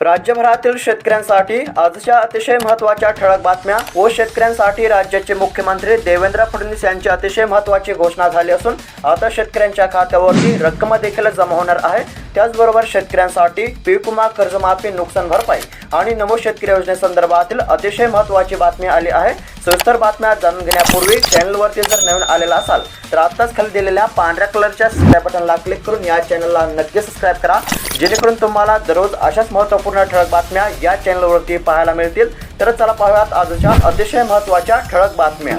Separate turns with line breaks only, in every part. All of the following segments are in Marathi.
राज्यभरातील शेतकऱ्यांसाठी आजच्या अतिशय महत्त्वाच्या ठळक बातम्या व शेतकऱ्यांसाठी राज्याचे मुख्यमंत्री देवेंद्र फडणवीस यांची अतिशय महत्त्वाची घोषणा झाली असून आता शेतकऱ्यांच्या खात्यावरती रक्कम देखील जमा होणार आहे. त्याचबरोबर शेतकऱ्यांसाठी पीक विमा कर्जमाफी नुकसान भरपाई आणि नमो शेतकरी योजनेसंदर्भातील अतिशय महत्त्वाची बातमी आली आहे. सविस्तर बातम्या जाणून घेण्यापूर्वी चॅनलवरती जर नवीन आलेला असाल तर आत्ताच खाली दिलेल्या पांढऱ्या कलरच्या सबस्क्राईब बटनला क्लिक करून या चॅनलला नक्की सबस्क्राईब करा. जेणेकरून तुम्हाला दररोज अशाच महत्त्वपूर्ण ठळक बातम्या या चॅनलवरती पाहायला मिळतील. तर चला पाहूयात आजच्या अतिशय महत्त्वाच्या ठळक बातम्या.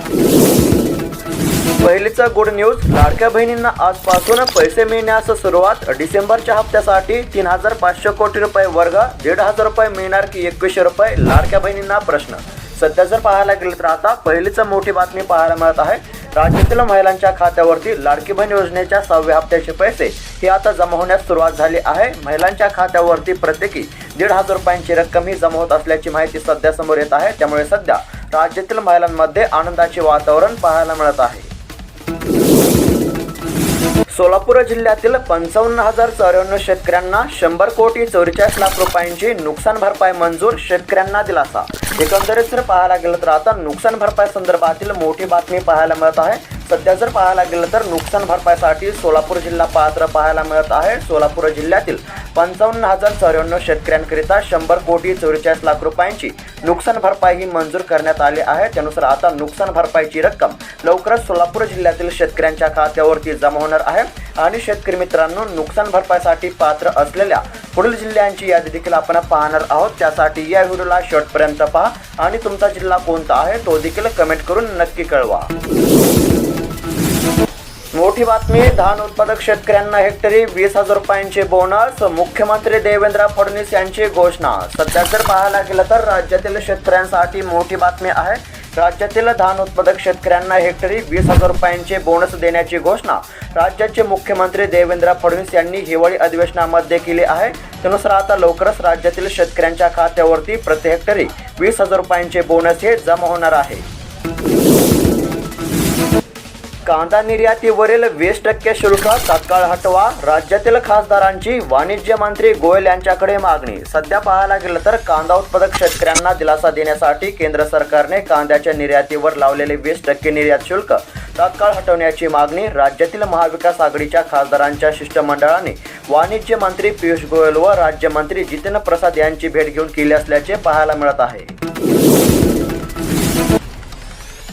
पहिलीचं गुड न्यूज लाडक्या बहिणींना आजपासून पैसे मिळण्यास सुरुवात. डिसेंबरच्या हप्त्यासाठी तीन हजार पाचशे कोटी रुपये वर्ग दीड हजार रुपये मिळणार की एकवीसशे रुपये? लाडक्या बहिणींना प्रश्न. सध्या जर पाहायला गेलं तर आता पहिलीच मोठी बातमी पाहायला मिळत आहे. राज्यातील महिलांच्या खात्यावरती लाडकी बहीण योजनेच्या सहाव्या हप्त्याचे पैसे हे आता जमा होण्यास सुरुवात झाली आहे. महिलांच्या खात्यावरती प्रत्येकी दीड हजार रुपयांची रक्कम ही जमा होत असल्याची माहिती सध्या समोर येत आहे. त्यामुळे सध्या राज्यातील महिलांमध्ये आनंदाचे वातावरण पाहायला मिळत आहे. सोलापूर जिल्ह्यातील पंचावन्न हजार चौऱ्याण्णव शेतकऱ्यांना शंभर कोटी चौवेचाळीस लाख रुपयांची नुकसान भरपाई मंजूर शेतकऱ्यांना दिलासा. एकंदरीत जर पाहायला गेलं तर आता नुकसान भरपाई संदर्भातील मोठी बातमी पाहायला मिळत आहे. सध्या जर पाहायला गेलं तर नुकसान भरपाईसाठी सोलापूर जिल्हा पात्र पाहायला मिळत आहे. सोलापूर जिल्ह्यातील पंचावन्न हजार चौऱ्याण्णव शेतकऱ्यांकरिता शंभर कोटी चौवेचाळीस लाख रुपयांची नुकसान भरपाई ही मंजूर करण्यात आली आहे. त्यानुसार आता नुकसान भरपाईची रक्कम लवकरच सोलापूर जिल्ह्यातील शेतकऱ्यांच्या खात्यावरती जमा होणार आहे. आणि शेतकरी मित्रांनो नुकसान भरपाईसाठी पात्र असलेल्या पुढील जिल्ह्यांची यादी देखील आपण पाहणार आहोत. त्यासाठी या व्हिडिओला शेवटपर्यंत पहा. आणि तुमचा जिल्हा कोणता आहे तो देखील कमेंट करून नक्की कळवा. मोठी बातमी धान उत्पादक शेतकऱ्यांना हेक्टरी वीस हजार रुपयांचे बोनस मुख्यमंत्री देवेंद्र फडणवीस यांची घोषणा. सध्या जर पाहायला गेलं तर राज्यातील शेतकऱ्यांसाठी मोठी बातमी आहे. राज्यातील धान उत्पादक शेतकऱ्यांना हेक्टरी वीस हजार रुपयांचे बोनस देण्याची घोषणा. राज्याचे मुख्यमंत्री देवेंद्र फडणवीस यांनी हिवाळी अधिवेशनामध्ये केली आहे. त्यानुसार आता लवकरच राज्यातील शेतकऱ्यांच्या खात्यावरती प्रति हेक्टरी वीस हजार रुपयांचे बोनस हे जमा होणार आहे. कांदा निर्यातीवरील वीस टक्के शुल्क तात्काळ हटवा. राज्यातील खासदारांची वाणिज्य मंत्री गोयल यांच्याकडे मागणी. सध्या पाहायला गेलं तर कांदा उत्पादक शेतकऱ्यांना दिलासा देण्यासाठी केंद्र सरकारने कांद्याच्या निर्यातीवर लावलेले वीस टक्के निर्यात शुल्क तात्काळ हटवण्याची मागणी राज्यातील महाविकास आघाडीच्या खासदारांच्या शिष्टमंडळाने. वाणिज्य मंत्री पियुष गोयल व राज्यमंत्री जितेंद्र प्रसाद यांची भेट घेऊन केली असल्याचे पाहायला मिळत आहे.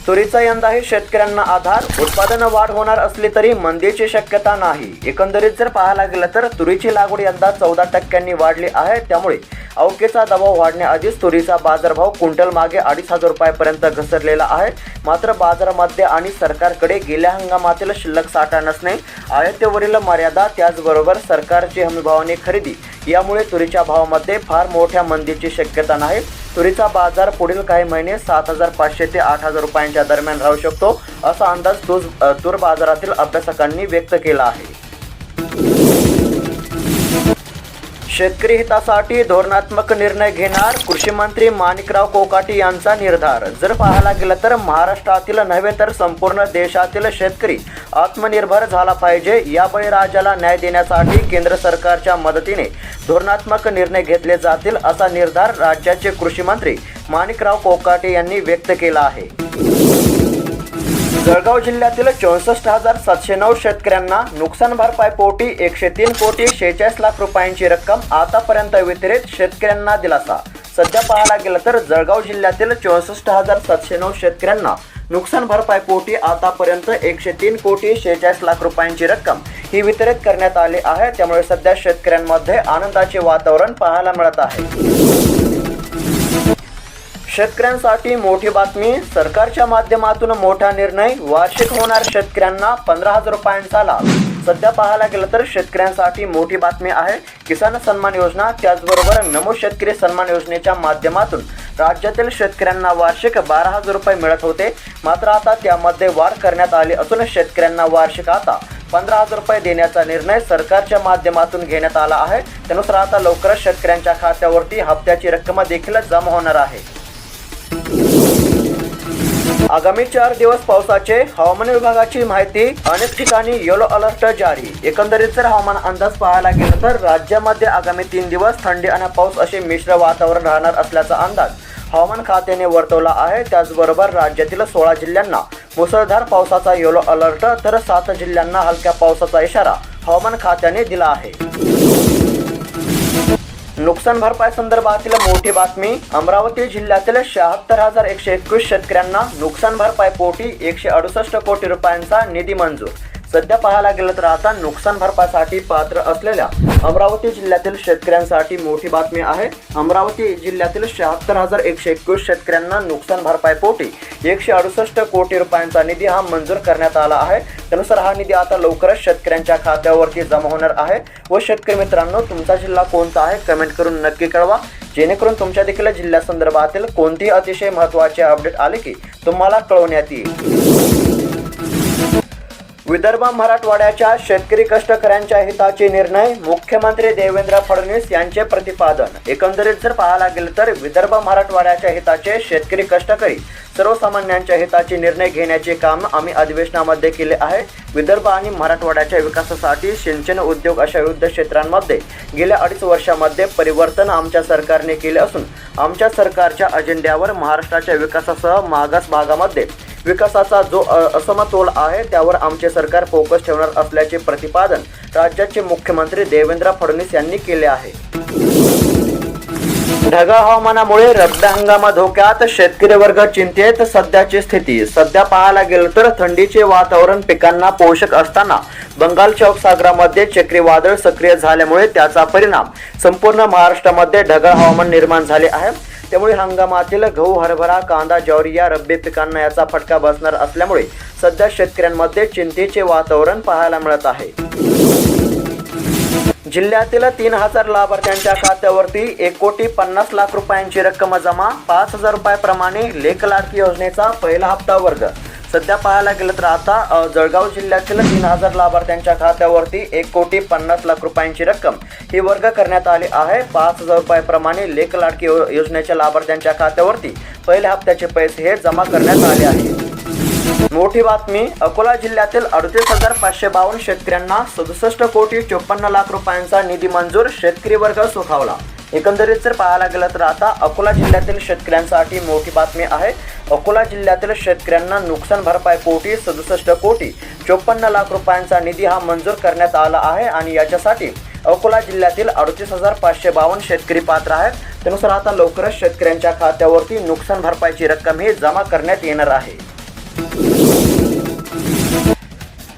तुरीचा यंदा हे शेतकऱ्यांना आधार उत्पादन वाढ होणार असली तरी मंदीची शक्यता नाही. एकंदरीत जर पाहायला गेलं तर तुरीची लागवड यंदा चौदा टक्क्यांनी वाढली आहे. त्यामुळे अवकेचा दबाव वाढण्याआधीच तुरीचा बाजारभाव क्विंटल मागे अडीच हजार रुपयापर्यंत घसरलेला आहे. मात्र बाजारामध्ये आणि सरकारकडे गेल्या हंगामातील शिल्लक साठा नसणे आयातीवरील मर्यादा त्याचबरोबर सरकारची हमीभावाने खरेदी. यामुळे तुरीच्या भावामध्ये फार मोठ्या मंदीची शक्यता नाही. तुरीचा बाजार पुढील काही महिने सात हजार पाचशे ते आठ हजार रुपयांच्या दरम्यान राहू शकतो असा अंदाज तूर तूर बाजारातील अभ्यासकांनी व्यक्त केला आहे. शेतकरी हितासाठी धोरणात्मक निर्णय घेणार कृषी मंत्री माणिकराव कोकाटी यांचा निर्धार. जर पाहायला गेलं तर महाराष्ट्रातील नव्हे तर संपूर्ण देशातील शेतकरी आत्मनिर्भर झाला पाहिजे. या बळीराजाला न्याय देण्यासाठी केंद्र सरकारच्या मदतीने धोरणात्मक निर्णय घेतले जातील असा निर्धार राज्याचे कृषी मंत्री माणिकराव कोकाटे यांनी व्यक्त केला आहे. जळगाव जिल्ह्यातील चौसष्ट हजार सातशे नऊ शेतकऱ्यांना नुकसान भरपाई पोटी एकशे तीन कोटी शेहेचाळीस लाख रुपयांची रक्कम आतापर्यंत वितरित शेतकऱ्यांना दिलासा. सध्या पाहायला गेलं तर जळगाव जिल्ह्यातील चौसष्ट हजार सातशे नऊ शेतकऱ्यांना नुकसान भरपाई पोटी आतापर्यंत एकशे तीन कोटी शेहेचाळीस लाख रुपयांची रक्कम ही वितरित करण्यात आली आहे. त्यामुळे सध्या शेतकऱ्यांमध्ये आनंदाचे वातावरण पाहायला मिळत आहे. शेतकऱ्यांसाठी मोठी बातमी. सरकारच्या माध्यमातून मोठा निर्णय. वार्षिक होणार शेतकऱ्यांना पंधरा हजार रुपयांचा लाभ. सध्या पाहायला गेलं तर शेतकऱ्यांसाठी मोठी बातमी आहे. किसान सन्मान योजना. त्याचबरोबर नमो शेतकरी सन्मान योजनेच्या माध्यमातून राज्यातील शेतकऱ्यांना वार्षिक बारा हजार रुपये मिळत होते. मात्र आता त्यामध्ये वाढ करण्यात आली असून शेतकऱ्यांना वार्षिक आता पंधरा हजार रुपये देण्याचा निर्णय सरकारच्या माध्यमातून घेण्यात आला आहे. त्यानुसार आता लवकरच शेतकऱ्यांच्या खात्यावरती हप्त्याची रक्कम देखील जमा होणार आहे. आगामी चार दिवस पावसाचे हवामान विभागाची माहिती. अनेक ठिकाणी येलो अलर्ट जारी. एकंदरीत जर हवामान अंदाज पाहायला गेला तर राज्यामध्ये आगामी तीन दिवस थंडी आणि पाऊस असे मिश्र वातावरण राहणार असल्याचा अंदाज हवामान खात्याने वर्तवला आहे. त्याचबरोबर राज्यातील सोळा जिल्ह्यांना मुसळधार पावसाचा येलो अलर्ट तर सात जिल्ह्यांना हलक्या पावसाचा इशारा हवामान खात्याने दिला आहे. नुकसान भरपाई संदर्भातील मोठी बातमी अमरावती जिल्ह्यातील शहात्तर हजार एकशे एकवीस शेतकऱ्यांना नुकसान भरपाई पोटी एकशे अडुसष्ट कोटी रुपयांचा निधी मंजूर. सध्या पाहायला गेलं तर आता नुकसान भरपाईसाठी पात्र असलेल्या अमरावती जिल्ह्यातील शेतकऱ्यांसाठी मोठी बातमी आहे. अमरावती जिल्ह्यातील शहात्तर हजार एकशे एकवीस शेतकऱ्यांना नुकसान भरपाई पोटी एकशे अडुसष्ट कोटी रुपयांचा निधी हा मंजूर करण्यात आला आहे. त्यानुसार हा निधी आता लवकरच शेतकऱ्यांच्या खात्यावरती जमा होणार आहे. व शेतकरी मित्रांनो तुमचा जिल्हा कोणता आहे कमेंट करून नक्की कळवा. जेणेकरून तुमच्या देखील जिल्ह्यासंदर्भातील कोणतीही अतिशय महत्त्वाचे अपडेट आले की तुम्हाला कळवण्यात येईल. विदर्भ मराठवाड्याच्या शेतकरी कष्टकऱ्यांच्या हिताचे निर्णय मुख्यमंत्री देवेंद्र फडणवीस यांचे प्रतिपादन. एकंदरीत जर पाहायला गेलं तर विदर्भ मराठवाड्याच्या हिताचे शेतकरी कष्टकरी सर्वसामान्यांच्या हिताचे निर्णय घेण्याचे काम आम्ही अधिवेशनामध्ये केले आहे. विदर्भ आणि मराठवाड्याच्या विकासासाठी सिंचन उद्योग अशा विविध क्षेत्रांमध्ये गेल्या अडीच वर्षामध्ये परिवर्तन आमच्या सरकारने केले असून आमच्या सरकारच्या अजेंड्यावर महाराष्ट्राच्या विकासासह मागास भागामध्ये विकासाचा जो असमतोल आहे त्यावर आमचे सरकार फोकस ठेवणार असल्याचे प्रतिपादन राज्याचे मुख्यमंत्री देवेंद्र फडणवीस यांनी केले आहे. ढगाळ हवामानामुळे रब्बी हंगामा धोक्यात शेतकरी वर्ग चिंतेत. सध्याची स्थिती सध्या पाहायला गेलं तर थंडीचे वातावरण पिकांना पोषक असताना बंगालच्या उपसागरामध्ये चक्रीवादळ सक्रिय झाल्यामुळे त्याचा परिणाम संपूर्ण महाराष्ट्रामध्ये ढगाळ हवामान निर्माण झाले आहे. त्यामुळे हंगामातील गहू हरभरा कांदा ज्वारी या रब्बी पिकांना याचा फटका बसणार असल्यामुळे सध्या शेतकऱ्यांमध्ये चिंतेचे वातावरण पाहायला मिळत आहे. जिल्ह्यातील तीन हजार लाभार्थ्यांच्या खात्यावरती एक कोटी पन्नास लाख रुपयांची रक्कम जमा पाच हजार रुपयाप्रमाणे लेख लाडकी योजनेचा पहिला हप्ता वर्ग. सध्या पाहायला गेलं तर आता जळगाव जिल्ह्यातील तीन हजार लाभार्थ्यांच्या खात्यावरती एक कोटी पन्नास लाख रुपयांची रक्कम ही वर्ग करण्यात आली आहे. पाच हजार रुपयाप्रमाणे लेख लाडकी योजनेच्या लाभार्थ्यांच्या खात्यावरती पहिल्या हप्त्याचे पैसे हे जमा करण्यात आले आहे. मोठी बातमी अकोला जिल्ह्यातील अडतीस हजार पाचशे बावन्न शेतकऱ्यांना सदुसष्ट कोटी चोपन्न लाख रुपयांचा निधी मंजूर शेतकरी वर्ग सुखावला. एकंदरीत जर पाहायला गेलं तर आता अकोला जिल्ह्यातील शेतकऱ्यांसाठी मोठी बातमी आहे. अकोला जिल्ह्यातील शेतकऱ्यांना नुकसान भरपाई पोटी सदुसष्ट कोटी चोपन्न लाख रुपयांचा निधी हा मंजूर करण्यात आला आहे आणि याच्यासाठी अकोला जिल्ह्यातील अडतीस हजार पाचशे बावन्न शेतकरी पात्र आहेत. त्यानुसार आता लवकरच शेतकऱ्यांच्या खात्यावरती नुकसान भरपाईची रक्कम ही जमा करण्यात येणार आहे.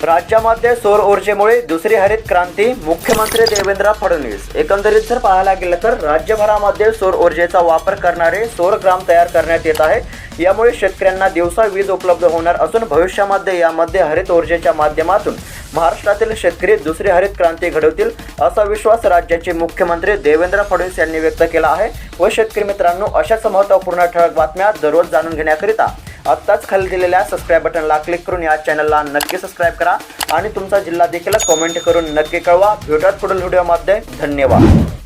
राज्यामध्ये सौर ऊर्जेमुळे दुसरी हरित क्रांती मुख्यमंत्री देवेंद्र फडणवीस. एकंदरीत जर पाहायला गेलं तर राज्यभरामध्ये सौर ऊर्जेचा वापर करणारे सौर ग्राम तयार करण्यात येत आहे. यामुळे शेतकऱ्यांना दिवसा वीज उपलब्ध होणार असून भविष्यामध्ये यामध्ये हरित ऊर्जेच्या माध्यमातून महाराष्ट्रातील शेतकरी दुसरी हरित क्रांती घडवतील असा विश्वास राज्याचे मुख्यमंत्री देवेंद्र फडणवीस यांनी व्यक्त केला आहे. व शेतकरी मित्रांनो अशाच महत्त्वपूर्ण ठळक बातम्या दररोज जाणून घेण्याकरिता आत्ताच खाली दिलेल्या सबस्क्राईब बटनला क्लिक करून या चॅनलला नक्की सबस्क्राईब करा. आणि तुमचा जिल्हा देखील कमेंट करून नक्की कळवा. भेटत पुढील व्हिडिओमध्ये धन्यवाद.